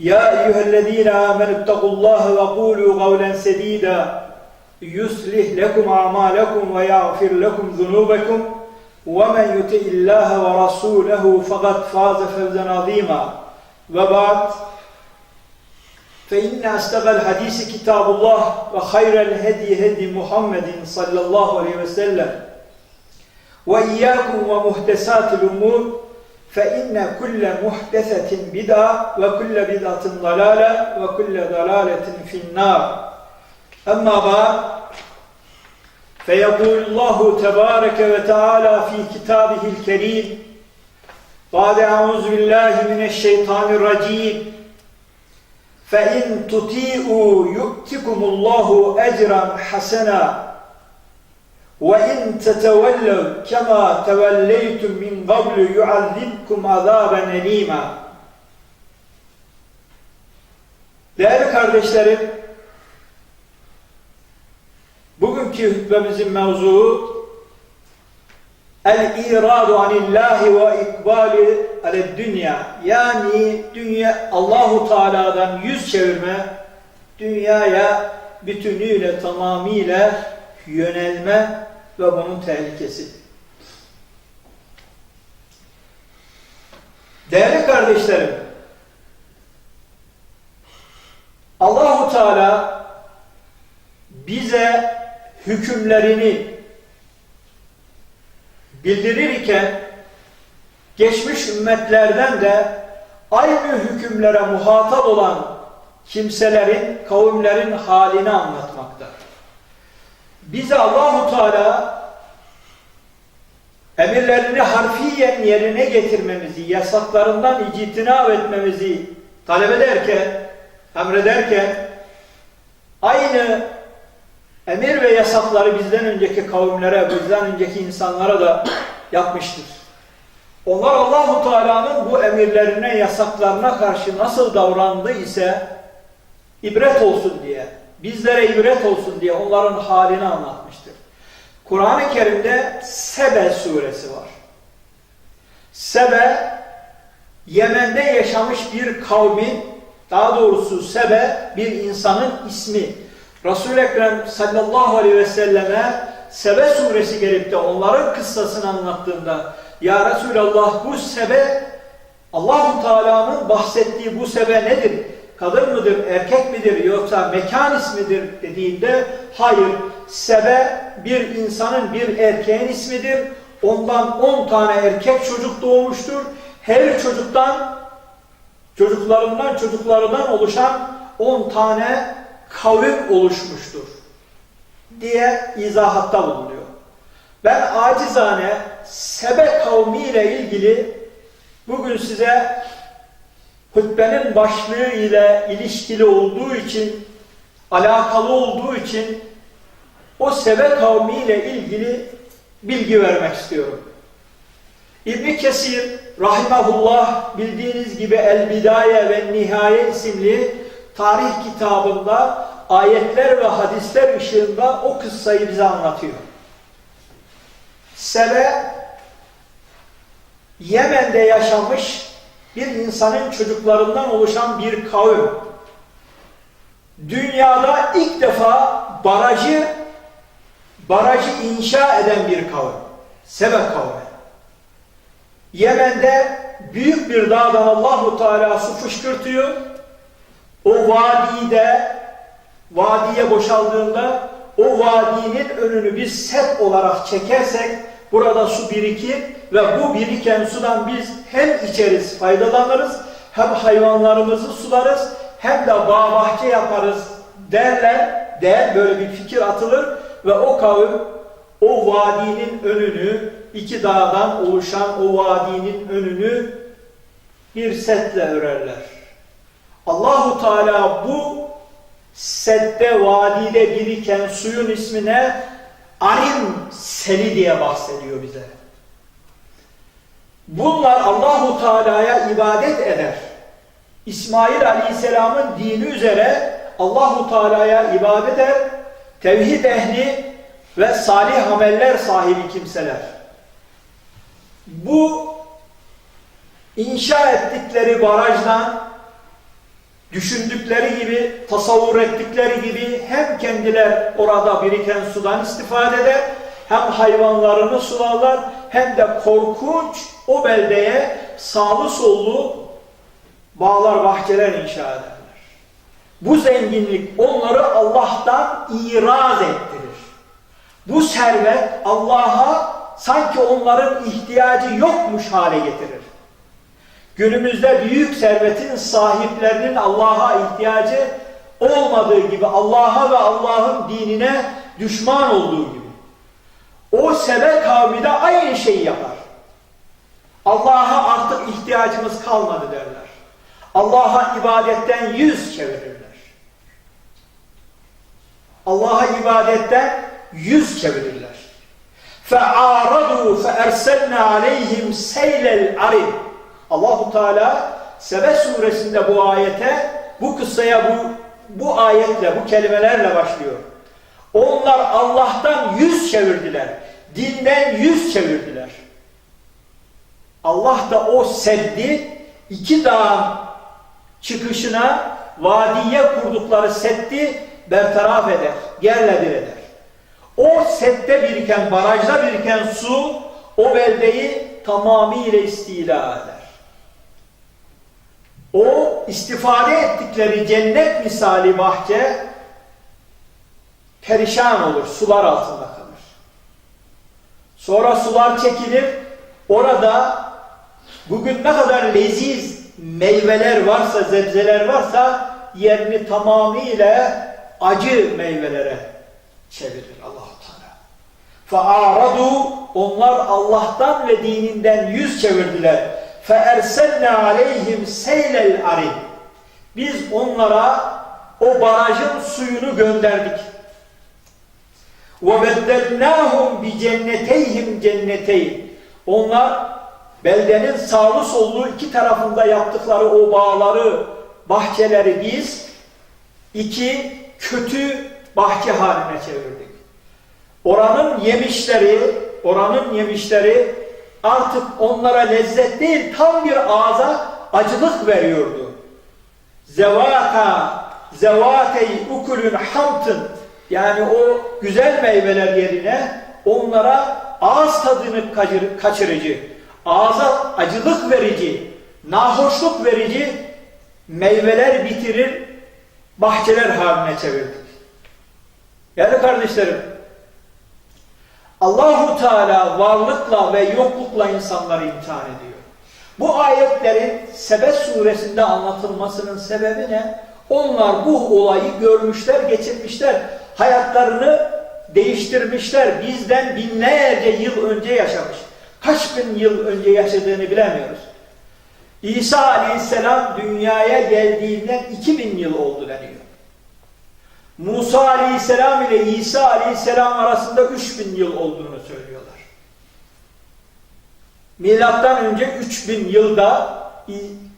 يا أيها الذين آمنوا اتقوا الله وقولوا قولا سديدا يصلح لكم أعمالكم ويغفر لكم ذنوبكم ومن يطع الله ورسوله فقد فاز فوزا عظيما وبعد فإن أصدق الحديث كتاب الله وخير الهدي هدي محمد صلى الله عليه وسلم وإياكم ومحدثات الأمور فإن كل محدثة بدعة وكل بدعة ضلالة وكل ضلالة في النار. أما بعد فيقول الله تبارك وتعالى في كتابه الكريم بعد أعوذ بالله من الشيطان الرجيم فإن تطيعوا يؤتكم الله أجرا حسنا وإن تتولوا كما توليتم من قبل يعذبكم عذابا أليما Değerli kardeşlerim, bugünkü hutbemizin mevzuu El-iradu anillahi ve ikbali ale dünya. Yani dünya Allahu Teala'dan yüz çevirme, dünyaya bütünüyle tamamıyla yönelme ve bunun tehlikesi. Değerli kardeşlerim, Allahu Teala bize hükümlerini bildirirken geçmiş ümmetlerden de aynı hükümlere muhatap olan kimselerin, kavimlerin halini anlatmakta. Bize Allahu Teala emirlerini harfiyen yerine getirmemizi, yasaklarından ictinab etmemizi talep ederken, emrederken aynı emir ve yasakları bizden önceki kavimlere, bizden önceki insanlara da yapmıştır. Onlar Allahu Teala'nın bu emirlerine, yasaklarına karşı nasıl davrandı ise ibret olsun diye, bizlere ibret olsun diye onların halini anlatmıştır. Kur'an-ı Kerim'de Sebe suresi var. Sebe, Yemen'de yaşamış bir kavmin, daha doğrusu Sebe bir insanın ismi. Resul-i Ekrem sallallahu aleyhi ve selleme Sebe suresi gelip de onların kıssasını anlattığında Ya Resulallah bu Sebe Allahu Teala'nın bahsettiği bu Sebe nedir? Kadın mıdır, erkek midir yoksa mekan ismidir dediğinde hayır Sebe bir insanın bir erkeğin ismidir. Ondan on tane erkek çocuk doğmuştur. Her çocuktan çocuklarından çocuklarından oluşan on tane kavim oluşmuştur diye izahatta bulunuyor. Ben acizane Sebe kavmi ile ilgili bugün size hutbenin başlığı ile ilişkili olduğu için, alakalı olduğu için o Sebe kavmi ile ilgili bilgi vermek istiyorum. İbn Kesir rahimahullah bildiğiniz gibi El Bidaye ve Nihaye isimli tarih kitabında ayetler ve hadisler ışığında o kıssayı bize anlatıyor. Sebe Yemen'de yaşamış bir insanın çocuklarından oluşan bir kavim. Dünyada ilk defa barajı barajı inşa eden bir kavim. Sebe kavmi. Yemen'de büyük bir dağdan Allahu Teala su fışkırtıyor. O vadide vadiye boşaldığında o vadinin önünü biz set olarak çekersek burada su birikir ve bu biriken sudan biz hem içeriz, faydalanırız, hem hayvanlarımızı sularız, hem de bağ bahçe yaparız derler. Der böyle bir fikir atılır ve o kavim o vadinin önünü iki dağdan oluşan o vadinin önünü bir setle örerler. Allahu Teala bu sette vadide biriken suyun ismine Arim Seli diye bahsediyor bize. Bunlar Allahu Teala'ya ibadet eder. İsmail Aleyhisselam'ın dini üzere Allahu Teala'ya ibadet eder. Tevhid ehli ve salih ameller sahibi kimseler. Bu inşa ettikleri barajdan düşündükleri gibi, tasavvur ettikleri gibi hem kendiler orada biriken sudan istifade eder, hem hayvanlarını sularlar, hem de korkunç o beldeye sağlı sollu bağlar, bahçeler inşa ederler. Bu zenginlik onları Allah'tan iraz ettirir. Bu servet Allah'a sanki onların ihtiyacı yokmuş hale getirir. Günümüzde büyük servetin sahiplerinin Allah'a ihtiyacı olmadığı gibi Allah'a ve Allah'ın dinine düşman olduğu gibi. O sebe kavmi de aynı şeyi yapar. Allah'a artık ihtiyacımız kalmadı derler. Allah'a ibadetten yüz çevirirler. Allah'a ibadetten yüz çevirirler. فَعَارَضُوا فَاَرْسَلْنَا عَلَيْهِمْ سَيْلَ الْعَرِبِ Allahu Teala Sebe suresinde bu ayete, bu kıssaya bu bu ayetle, bu kelimelerle başlıyor. Onlar Allah'tan yüz çevirdiler. Dinden yüz çevirdiler. Allah da o seddi iki dağın çıkışına vadiye kurdukları seddi bertaraf eder, yerledir eder. O sette biriken, barajda biriken su o beldeyi tamamıyla istila eder o istifade ettikleri cennet misali bahçe perişan olur, sular altında kalır. Sonra sular çekilir, orada bugün ne kadar leziz meyveler varsa, zebzeler varsa yerini tamamıyla acı meyvelere çevirir Allah Teala. Faaradu onlar Allah'tan ve dininden yüz çevirdiler. فَاَرْسَلْنَا عَلَيْهِمْ سَيْلَ الْعَرِبِ Biz onlara o barajın suyunu gönderdik. وَبَدَّلْنَاهُمْ بِجَنَّتَيْهِمْ جَنَّتَيْهِمْ Onlar beldenin sağlı sollu iki tarafında yaptıkları o bağları, bahçeleri biz iki kötü bahçe haline çevirdik. Oranın yemişleri, oranın yemişleri artık onlara lezzet değil tam bir ağza acılık veriyordu. Zevata zevatey ukulün hamtın yani o güzel meyveler yerine onlara ağız tadını kaçırıcı, ağza acılık verici, nahoşluk verici meyveler bitirir, bahçeler haline çevirdik. Yani kardeşlerim, Allahu Teala varlıkla ve yoklukla insanları imtihan ediyor. Bu ayetlerin Sebet suresinde anlatılmasının sebebi ne? Onlar bu olayı görmüşler, geçirmişler. Hayatlarını değiştirmişler. Bizden binlerce yıl önce yaşamış. Kaç bin yıl önce yaşadığını bilemiyoruz. İsa aleyhisselam dünyaya geldiğinden 2000 yıl oldu deniyor. Musa aleyhisselam ile İsa aleyhisselam arasında 3000 yıl olduğunu söylüyorlar. Milattan önce 3000 yılda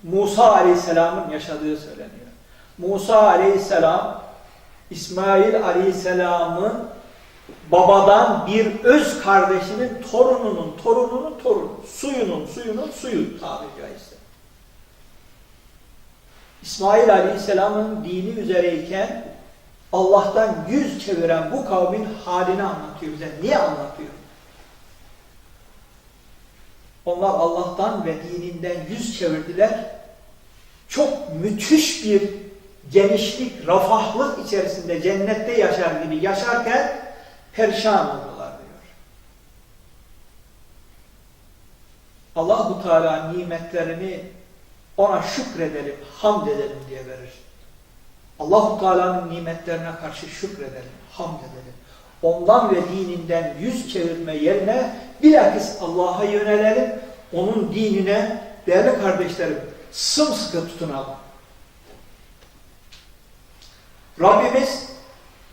Musa aleyhisselamın yaşadığı söyleniyor. Musa aleyhisselam İsmail aleyhisselamın babadan bir öz kardeşinin torununun torununun torunu, suyunun suyunun suyu tabiri caizse. İsmail aleyhisselamın dini üzereyken Allah'tan yüz çeviren bu kavmin halini anlatıyor bize. Niye anlatıyor? Onlar Allah'tan ve dininden yüz çevirdiler. Çok müthiş bir genişlik, rafahlık içerisinde cennette yaşar gibi yaşarken perişan oldular diyor. Allahu Teala nimetlerini ona şükredelim, hamd edelim diye verir. Allahu Teala'nın nimetlerine karşı şükredelim, hamd edelim. Ondan ve dininden yüz çevirme yerine bilakis Allah'a yönelelim. Onun dinine değerli kardeşlerim sımsıkı tutunalım. Rabbimiz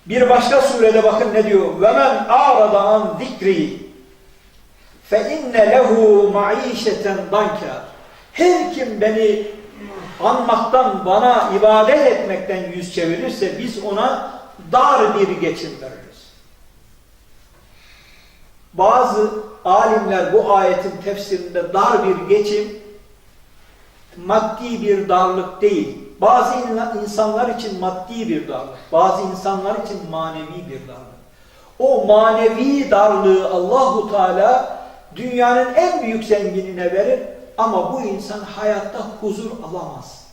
bir başka surede bakın ne diyor? Ve men a'rada an zikri fe inne lehu maişeten danka. Her kim beni anmaktan, bana ibadet etmekten yüz çevirirse biz ona dar bir geçim veririz. Bazı alimler bu ayetin tefsirinde dar bir geçim maddi bir darlık değil. Bazı insanlar için maddi bir darlık, bazı insanlar için manevi bir darlık. O manevi darlığı Allahu Teala dünyanın en büyük zenginine verir ama bu insan hayatta huzur alamaz.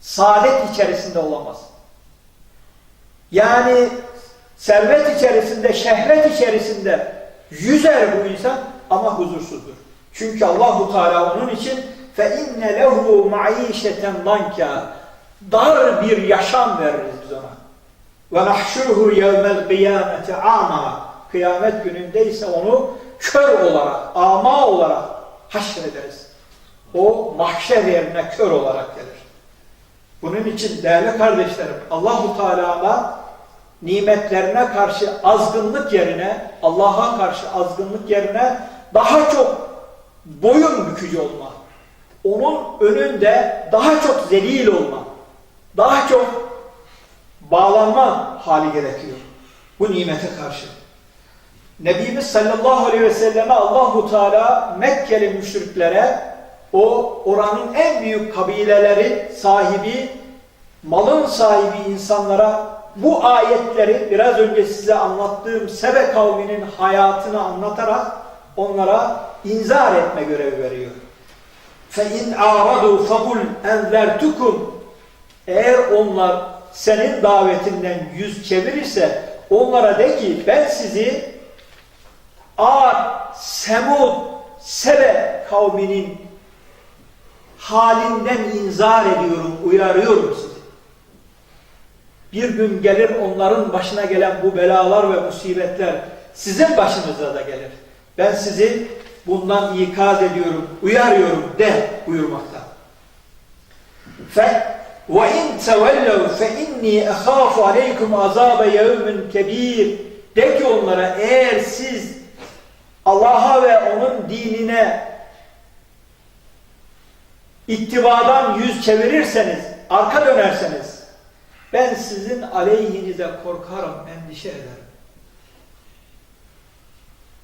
Saadet içerisinde olamaz. Yani servet içerisinde, şehvet içerisinde yüzer bu insan ama huzursuzdur. Çünkü Allahu Teala onun için fe inne lehu maişeten danka dar bir yaşam veririz biz ona. Ve nahşuruhu yevmel kıyameti ama kıyamet gününde ise onu kör olarak, ama olarak haşrederiz. O mahşer yerine kör olarak gelir. Bunun için değerli kardeşlerim Allahu Teala'na nimetlerine karşı azgınlık yerine Allah'a karşı azgınlık yerine daha çok boyun bükücü olma. Onun önünde daha çok zelil olma. Daha çok bağlanma hali gerekiyor. Bu nimete karşı. Nebimiz sallallahu aleyhi ve selleme Allahu Teala Mekkeli müşriklere o oranın en büyük kabileleri sahibi, malın sahibi insanlara bu ayetleri biraz önce size anlattığım Sebe kavminin hayatını anlatarak onlara inzar etme görevi veriyor. فَاِنْ اَعْرَضُوا فَقُلْ اَنْذَرْتُكُمْ Eğer onlar senin davetinden yüz çevirirse onlara de ki ben sizi Ad, Semud, Sebe kavminin halinden inzar ediyorum, uyarıyorum sizi. Bir gün gelir onların başına gelen bu belalar ve musibetler sizin başınıza da gelir. Ben sizi bundan ikaz ediyorum, uyarıyorum de buyurmakta. Fe ve in tevellev fe inni ehafu aleykum azabe yevmin kebir. De ki onlara eğer siz Allah'a ve onun dinine ittibadan yüz çevirirseniz, arka dönerseniz ben sizin aleyhinize korkarım, endişe ederim.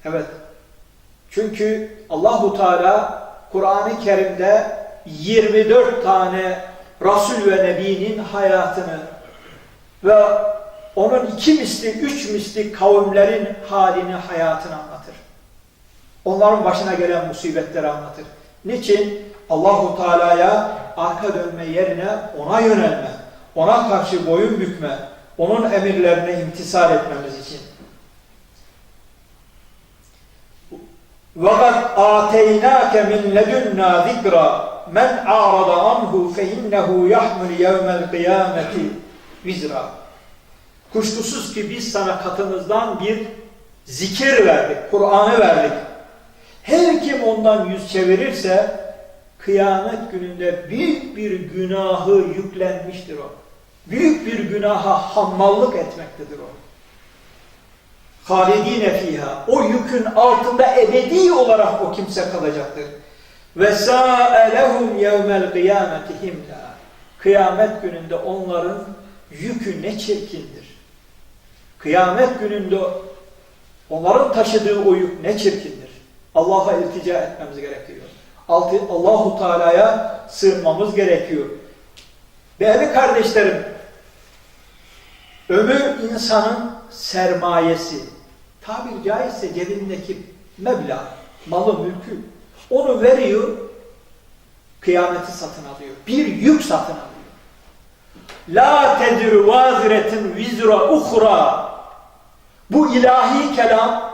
Evet. Çünkü Allahu Teala Kur'an-ı Kerim'de 24 tane Resul ve Nebi'nin hayatını ve onun iki misli, üç misli kavimlerin halini, hayatını anlatır. Onların başına gelen musibetleri anlatır. Niçin? Allahu Teala'ya arka dönme yerine ona yönelme, ona karşı boyun bükme, onun emirlerine imtisal etmemiz için. وَقَدْ آتَيْنَاكَ مِنْ لَدُنَّا ذِكْرًا مَنْ أَعْرَضَ عَنْهُ فَإِنَّهُ يَحْمِلْ يَوْمَ الْقِيَامَةِ vizra. Kuşkusuz ki biz sana katımızdan bir zikir verdik, Kur'an'ı verdik. Her kim ondan yüz çevirirse kıyamet gününde büyük bir günahı yüklenmiştir o. Büyük bir günaha hammallık etmektedir o. Halidine fiha. O yükün altında ebedi olarak o kimse kalacaktır. Ve sa'elehum yevmel kıyameti himla. Kıyamet gününde onların yükü ne çirkindir. Kıyamet gününde onların taşıdığı o yük ne çirkindir. Allah'a iltica etmemiz gerekiyor. Allahu Teala'ya sığınmamız gerekiyor. Değerli kardeşlerim, ömür insanın sermayesi, tabir caizse cebindeki meblağ, malı, mülkü, onu veriyor, kıyameti satın alıyor. Bir yük satın alıyor. La tedir vaziretin vizra uhra. Bu ilahi kelam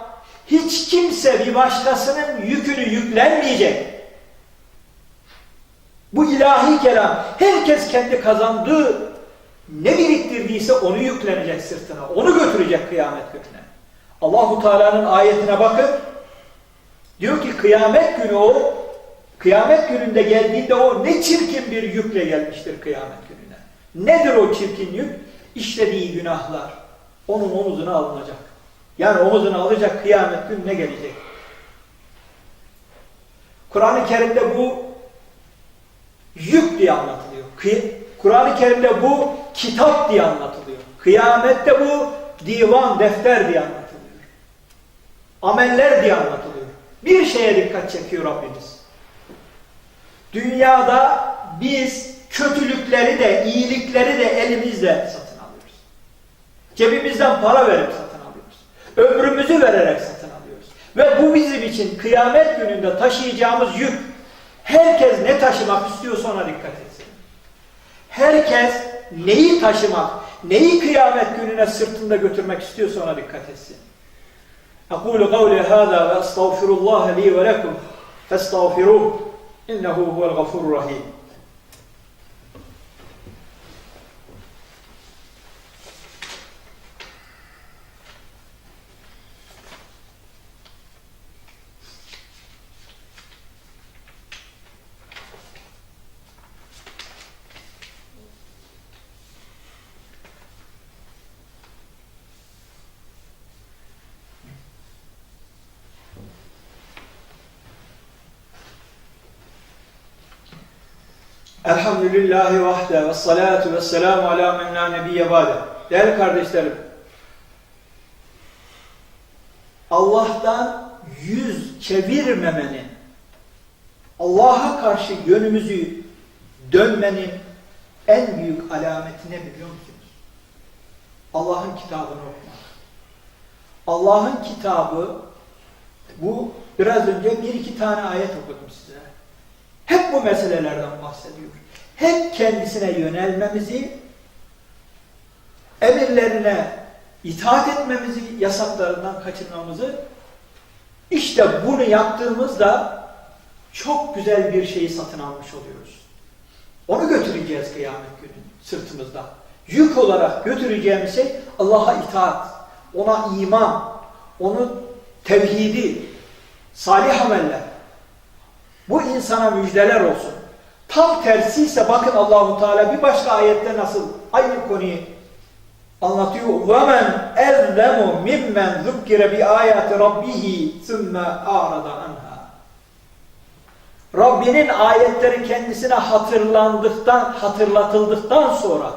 Hiç kimse bir başkasının yükünü yüklenmeyecek. Bu ilahi kelam. Herkes kendi kazandığı ne biriktirdiyse onu yüklenecek sırtına. Onu götürecek kıyamet gününe. Allahu Teala'nın ayetine bakın. Diyor ki kıyamet günü o kıyamet gününde geldiğinde o ne çirkin bir yükle gelmiştir kıyamet gününe. Nedir o çirkin yük? İşlediği günahlar onun omuzuna alınacak. Yani omuzuna alacak kıyamet gününe gelecek. Kur'an-ı Kerim'de bu yük diye anlatılıyor. Kur'an-ı Kerim'de bu kitap diye anlatılıyor. Kıyamette bu divan, defter diye anlatılıyor. Ameller diye anlatılıyor. Bir şeye dikkat çekiyor Rabbimiz. Dünyada biz kötülükleri de, iyilikleri de elimizle satın alıyoruz. Cebimizden para verip satın alıyoruz. Ömrümüzü vererek satın alıyoruz. Ve bu bizim için kıyamet gününde taşıyacağımız yük. Herkes ne taşımak istiyorsa ona dikkat etsin. Herkes neyi taşımak, neyi kıyamet gününe sırtında götürmek istiyorsa ona dikkat etsin. أقول قولي هذا وأستغفر الله لي ولكم فاستغفروه إنه هو الغفور الرحيم Elhamdülillahi vahde ve salatu ve selamu ala men la nebiyye ba'de. Değerli kardeşlerim, Allah'tan yüz çevirmemenin, Allah'a karşı yönümüzü dönmenin en büyük alameti ne biliyor musunuz? Allah'ın kitabını okumak. Allah'ın kitabı, bu biraz önce bir iki tane ayet okudum size. Hep bu meselelerden bahsediyor. Hep kendisine yönelmemizi, emirlerine itaat etmemizi, yasaklarından kaçınmamızı, işte bunu yaptığımızda çok güzel bir şeyi satın almış oluyoruz. Onu götüreceğiz kıyamet günü sırtımızda. Yük olarak götüreceğimiz şey Allah'a itaat, ona iman, onun tevhidi, salih ameller. Bu insana müjdeler olsun. Tam tersi ise bakın Allahu Teala bir başka ayette nasıl aynı konuyu anlatıyor. وَمَنْ اَذْلَمُ مِمَّنْ ذُكِّرَ بِآيَاتِ رَبِّهِ ثُمَّ اَعْرَضَ عَنْهَا Rabbinin ayetleri kendisine hatırlandıktan, hatırlatıldıktan sonra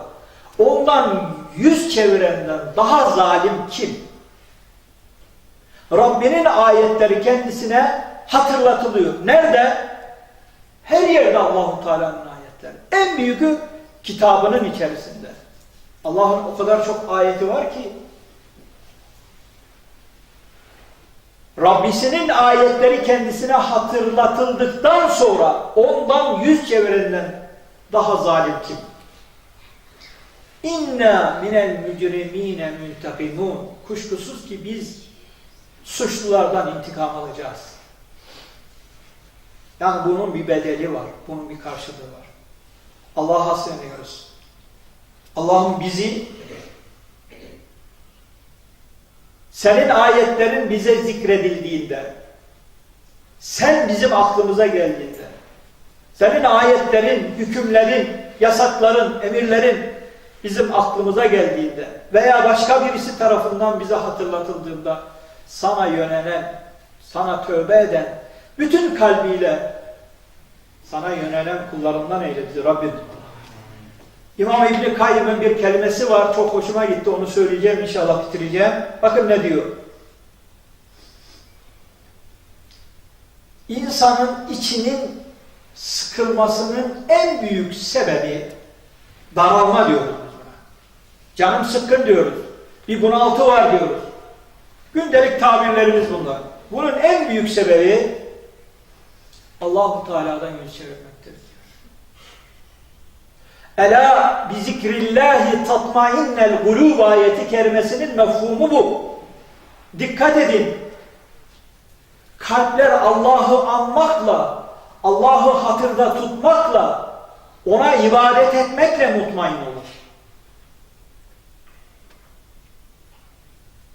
ondan yüz çevirenden daha zalim kim? Rabbinin ayetleri kendisine hatırlatılıyor. Nerede? Her yerde Allahu Teala'nın ayetleri. En büyükü kitabının içerisinde. Allah'ın o kadar çok ayeti var ki Rabbisinin ayetleri kendisine hatırlatıldıktan sonra ondan yüz çevirenden daha zalim kim? İnna minel mücrimine müntakimun. Kuşkusuz ki biz suçlulardan intikam alacağız. Yani bunun bir bedeli var. Bunun bir karşılığı var. Allah'a sığınıyoruz. Allah'ım bizi senin ayetlerin bize zikredildiğinde sen bizim aklımıza geldiğinde senin ayetlerin, hükümlerin, yasakların, emirlerin bizim aklımıza geldiğinde veya başka birisi tarafından bize hatırlatıldığında sana yönelen, sana tövbe eden, bütün kalbiyle sana yönelen kullarından eyle bizi Rabbim. İmam İbni Kayyım'ın bir kelimesi var. Çok hoşuma gitti. Onu söyleyeceğim. inşallah bitireceğim. Bakın ne diyor. İnsanın içinin sıkılmasının en büyük sebebi daralma diyoruz. Canım sıkkın diyoruz. Bir bunaltı var diyoruz. Gündelik tabirlerimiz bunlar. Bunun en büyük sebebi Allahu Teala'dan yüz çevirmektir diyor. Ela bi zikrillahi tatmainnel gulub ayeti kerimesinin mefhumu bu. Dikkat edin. kalpler Allah'ı anmakla, Allah'ı hatırda tutmakla, ona ibadet etmekle mutmain olur.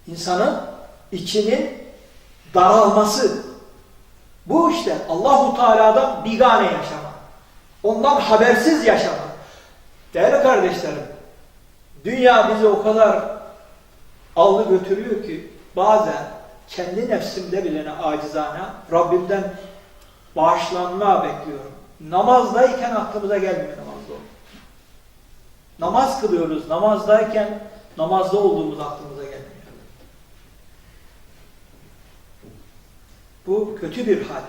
İnsanın içinin daralması. Bu işte Allahu Teala'dan bigane yaşama. Ondan habersiz yaşama. Değerli kardeşlerim, dünya bizi o kadar aldı götürüyor ki bazen kendi nefsimde bile ne acizane Rabbimden bağışlanma bekliyorum. Namazdayken aklımıza gelmiyor namazda. Namaz kılıyoruz. Namazdayken namazda olduğumuz aklımıza gelmiyor. Bu kötü bir hal.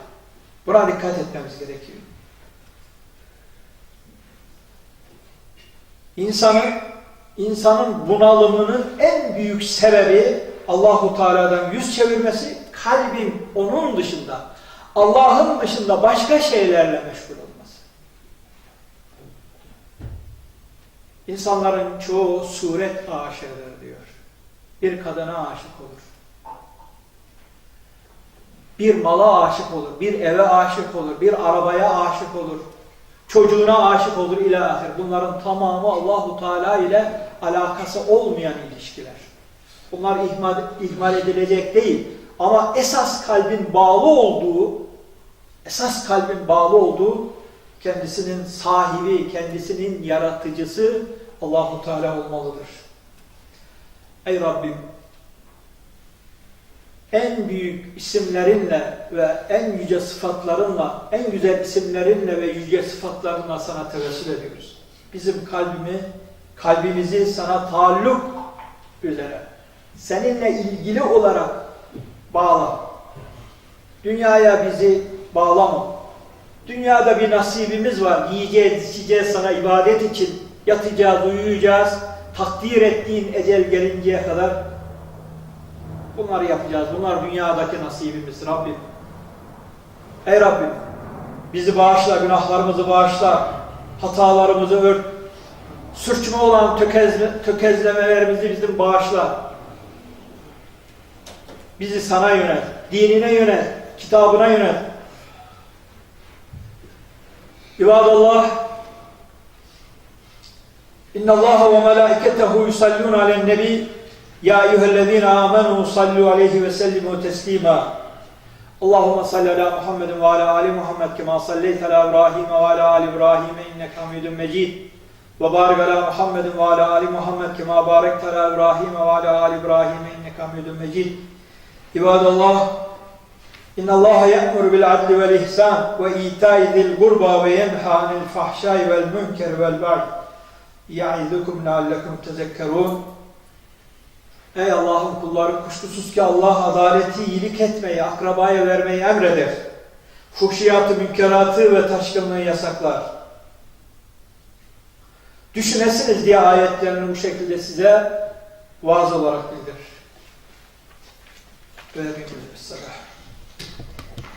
Buna dikkat etmemiz gerekiyor. İnsanın insanın bunalımının en büyük sebebi Allahu Teala'dan yüz çevirmesi, kalbin onun dışında, Allah'ın dışında başka şeylerle meşgul olması. İnsanların çoğu suret aşığıdır diyor. Bir kadına aşık olur. Bir mala aşık olur, bir eve aşık olur, bir arabaya aşık olur, çocuğuna aşık olur ilahir. Bunların tamamı Allahu Teala ile alakası olmayan ilişkiler. Bunlar ihmal, ihmal edilecek değil. Ama esas kalbin bağlı olduğu, esas kalbin bağlı olduğu kendisinin sahibi, kendisinin yaratıcısı Allahu Teala olmalıdır. Ey Rabbim en büyük isimlerinle ve en yüce sıfatlarınla, en güzel isimlerinle ve yüce sıfatlarınla sana tevessül ediyoruz. Bizim kalbimi, kalbimizi sana taalluk üzere, seninle ilgili olarak bağla. Dünyaya bizi bağlama. Dünyada bir nasibimiz var. Yiyeceğiz, içeceğiz sana ibadet için. Yatacağız, uyuyacağız. Takdir ettiğin ecel gelinceye kadar Bunları yapacağız. Bunlar dünyadaki nasibimiz Rabbim. Ey Rabbim bizi bağışla, günahlarımızı bağışla, hatalarımızı ört, sürçme olan tökezle, tökezlemelerimizi bizim bağışla. Bizi sana yönel, dinine yönel, kitabına yönel. İbadallah İnna Allah ve melâiketehu yusallûn alen nebi ya eyyühellezine amenu sallu aleyhi ve sellimu teslima. Allahümme salli ala Muhammedin ve ala Ali Muhammed kema salleyte ala İbrahim ve ala Ali İbrahim inneke hamidun mecid. Ve barik ala Muhammedin ve ala Ali Muhammed kema barekte ala İbrahim ve ala Ali İbrahim inneke hamidun mecid. İbadallah, İnna Allah ye'mur bil adli vel ihsan ve itai zil gurba ve yenha anil fahşai vel münker vel ba'd. Ya'idukum leallekum tezekkerun. Ey Allah'ın kulları kuşkusuz ki Allah adaleti iyilik etmeyi, akrabaya vermeyi emreder. Fuhşiyatı, münkeratı ve taşkınlığı yasaklar. Düşünesiniz diye ayetlerini bu şekilde size vaaz olarak bildirir. Ve hepimiz